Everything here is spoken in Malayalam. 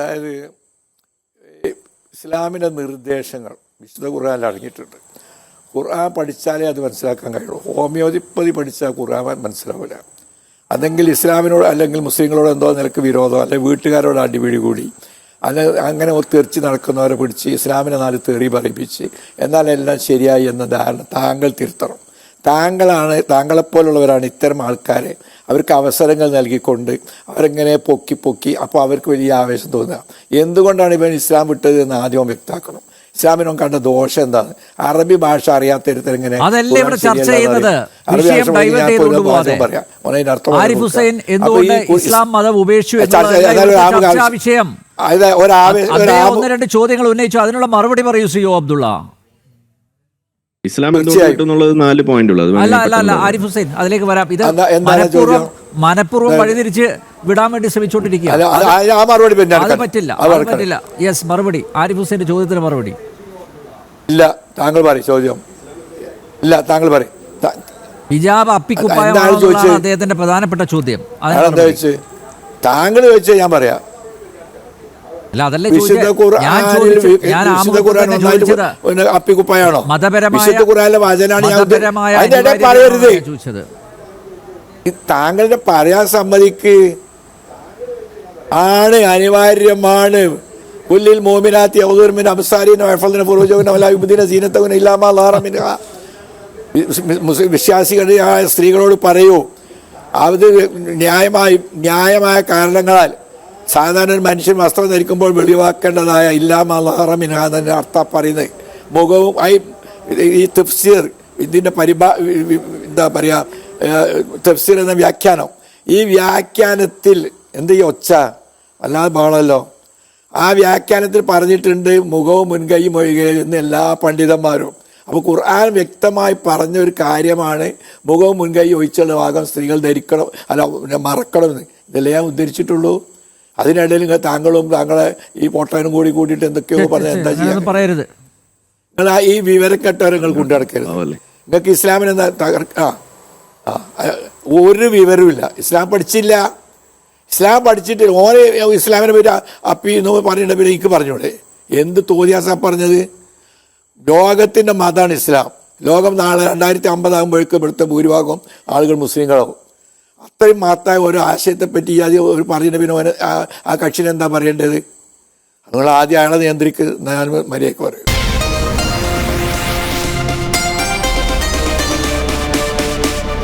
അതായത് ഇസ്ലാമിന്റെ നിർദ്ദേശങ്ങൾ വിശുദ്ധ ഖുർആനിൽ അടങ്ങിയിട്ടുണ്ട് ഖുർആൻ പഠിച്ചാലേ അത് മനസ്സിലാക്കാൻ കഴിയുള്ളൂ. ഹോമിയോപ്പതി പഠിച്ചാൽ ഖുർആൻ മനസ്സിലാവില്ല. അതെങ്കിൽ ഇസ്ലാമിനോട് അല്ലെങ്കിൽ മുസ്ലിങ്ങളോട് എന്തോ നിലയ്ക്ക് വിരോധം അല്ലെങ്കിൽ വീട്ടുകാരോട് അടിപിടി കൂടി അല്ലെങ്കിൽ അങ്ങനെ തെറിച്ച് നടക്കുന്നവരെ പിടിച്ച് ഇസ്ലാമിനെ നാല് തെറി പറയിപ്പിച്ച് എന്നാൽ എല്ലാം ശരിയായി എന്ന ധാരണ താങ്കൾ തിരുത്തണം. താങ്കളാണ് താങ്കളെപ്പോലുള്ളവരാണ് ഇത്തരം ആൾക്കാരെ അവർക്ക് അവസരങ്ങൾ നൽകിക്കൊണ്ട് അവരെങ്ങനെ പൊക്കി പൊക്കി അപ്പോൾ അവർക്ക് വലിയ ആവേശം തോന്നുക എന്തുകൊണ്ടാണ് ഇവൻ ഇസ്ലാം വിട്ടത് എന്ന് ആദ്യം വ്യക്താക്കണം ഇസ്ലാമിനും കണ്ട ദോഷം എന്താണ് അറബി ഭാഷ അറിയാത്തരുത്തർ എങ്ങനെ അതല്ല ഇവിടെ ചർച്ച ചെയ്യുന്നത്. വിഷയം ഭാഷ divert ഞാൻ ചെയ്തുകൊണ്ട് ഒരു പോവാതെ. വാചകം പറയാം. മോനെ ഇതിന്റെ അർത്ഥം ആരിഫ് ഹുസൈൻ കൊടുക്കാം. എന്തുകൊണ്ട് അപ്പോൾ ഈ ഇസ്ലാം മതം ഉപേക്ഷിച്ചു ചർച്ച- എന്നുള്ളതല്ല ഏതായാലും ഇവിടുത്തെ ആമുഖ ചർച്ചാ ആവശ്യം. വിഷയം അതായത് ഒരാവേ അദ്ദേഹം ഒരാമു ഒന്ന് രണ്ട് ചോദ്യങ്ങൾ ഉന്നയിച്ചു അതിനുള്ള മറുപടി പറയൂ സിയോ അബ്ദുള്ള ഇസ്ലാം നാല് പോയിന്റ് ഉള്ളത് അല്ല അല്ല അല്ല ആരിഫ് ഹുസൈൻ അതിലേക്ക് വരാം. ഇത് മനഃപൂർവം മനഃപൂർവം വഴിതിരിച്ച് വിടാൻ വേണ്ടി ശ്രമിച്ചുകൊണ്ടിരിക്കുക അത്. പറ്റില്ല അത് പറ്റില്ല. യെസ് മറുപടി. ആരിഫ് ഹുസൈന്റെ ചോദ്യത്തിന് മറുപടി. ഇല്ല താങ്കൾ പറയും ചോദ്യം. ഇല്ല താങ്കൾ പറയും. ഹിജാബ് അപ്പിക്കുപ്പായ അദ്ദേഹത്തിന്റെ പ്രധാനപ്പെട്ട ചോദ്യം. താങ്കൾ ചോദിച്ചാൽ ഞാൻ പറയാം. അല്ല അതല്ലേ വിശുദ്ധ ഖുർആനിൽ അപ്പിക്കുപ്പായാണോ? ഖുർആനിലെ വചനാണ് അതിന്റെ പറയരുത്. താങ്കളുടെ പറയാൻ സമ്മതിക്ക്. ആണ് അനിവാര്യമാണ്. ഉല്ലിൽ മോമിനാത്തി ഔദൂർമിൻ ഇല്ലാ മാ ളാറ മിൻഹാ. വിശ്വാസികളായ സ്ത്രീകളോട് പറയൂ. അത് ന്യായമായി ന്യായമായ കാരണങ്ങളാൽ സാധാരണ ഒരു മനുഷ്യൻ വസ്ത്രം ധരിക്കുമ്പോൾ വെളിവാക്കേണ്ടതായ ഇല്ലാ മലഹറമിനാഥന്റെ അർത്ഥം പറയുന്നത്. മുഖവും ഐ ഈ തഫ്സീർ ഇതിന്റെ പരിഭാ എന്താ പറയുക തഫ്സീർ എന്ന വ്യാഖ്യാനം. ഈ വ്യാഖ്യാനത്തിൽ എന്ത് ഈ ഒച്ച. അല്ലാതെ ബഹളമല്ലോ ആ വ്യാഖ്യാനത്തിൽ പറഞ്ഞിട്ടുണ്ട് മുഖവും മുൻകൈയും ഒഴികെ എന്ന് എല്ലാ പണ്ഡിതന്മാരും. അപ്പോൾ ഖുർആൻ വ്യക്തമായി പറഞ്ഞ ഒരു കാര്യമാണ് മുഖവും മുൻകൈ ഒഴിച്ചുള്ള ഭാഗം സ്ത്രീകൾ ധരിക്കണം അല്ല മറക്കണം ഇതല്ലേ ഞാൻ ഉദ്ധരിച്ചിട്ടുള്ളൂ? അതിനിടയിൽ താങ്കളും താങ്കളെ ഈ പൊട്ടാനും കൂടി കൂട്ടിയിട്ട് എന്തൊക്കെയോ പറഞ്ഞാൽ എന്താ ചെയ്യാൻ പറയരുത്. നിങ്ങൾ ആ ഈ വിവരക്കെട്ടവരെ നിങ്ങൾ കൊണ്ടു നടക്കരുത്. നിങ്ങൾക്ക് ഇസ്ലാമിന് എന്താ തകർക്ക ആ ഒരു വിവരവുമില്ല ഇസ്ലാം പഠിച്ചില്ല. ഇസ്ലാം പഠിച്ചിട്ട് ഓനെ ഇസ്ലാമിനെ പറ്റി അപ്പി എന്ന് പറയുന്ന പിന്നെ എനിക്ക് പറഞ്ഞൂടെ? എന്ത് തോന്നിയാസാ പറഞ്ഞത്? ലോകത്തിന്റെ മതമാണ് ഇസ്ലാം. ലോകം നാളെ രണ്ടായിരത്തി അമ്പതാകുമ്പോഴേക്കും ഇവിടുത്തെ ഭൂരിഭാഗം ആളുകൾ മുസ്ലിങ്ങളാവും അത്രയും മഹത്തായ ഒരു ആശയത്തെപ്പറ്റി അത് ഒരു പറയുന്ന പിന്നെ ആ- കക്ഷിനെന്താ പറയേണ്ടത്? നിങ്ങൾ ആദ്യം അയാളെ നിയന്ത്രിക്കുന്ന മര്യാദയ്ക്ക് പറയും.